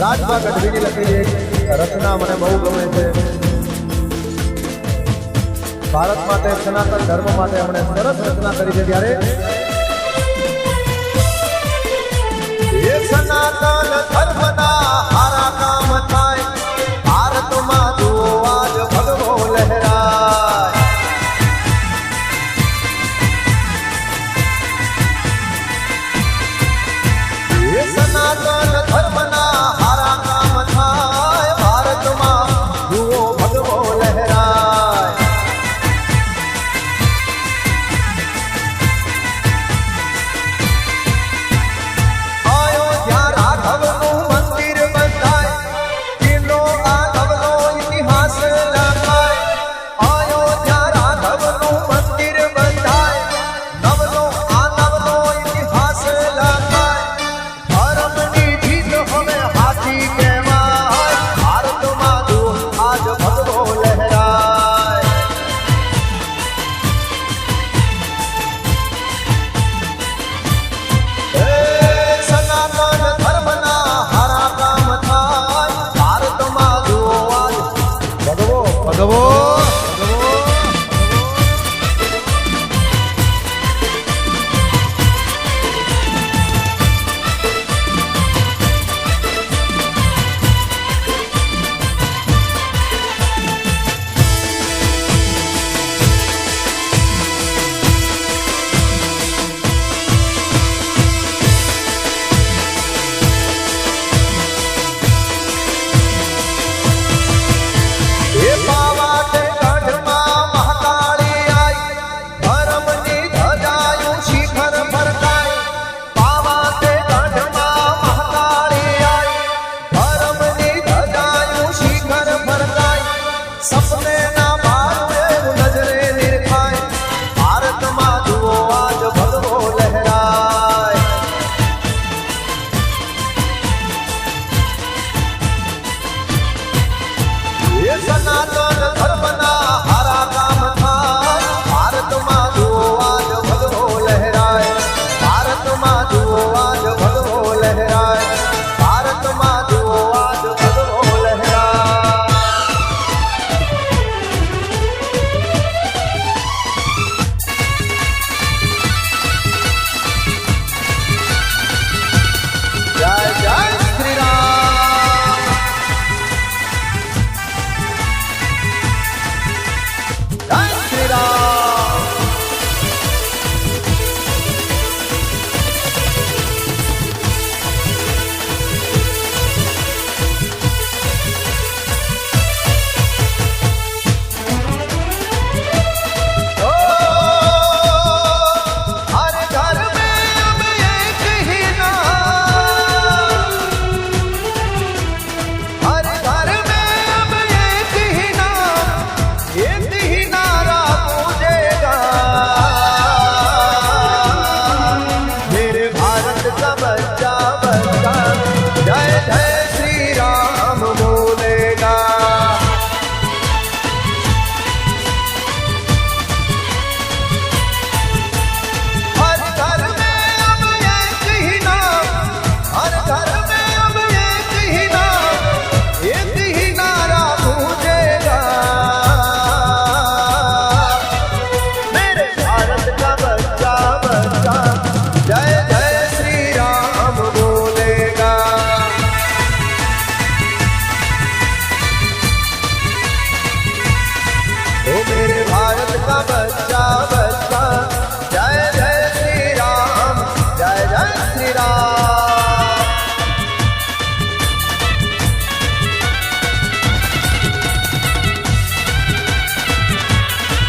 રાજભા ગઢવીની લખેલી એક રચના મને બહુ ગમે છે. ભારત માટે સનાતન ધર્મ માટે એમણે સરસ રચના કરી છે ત્યારે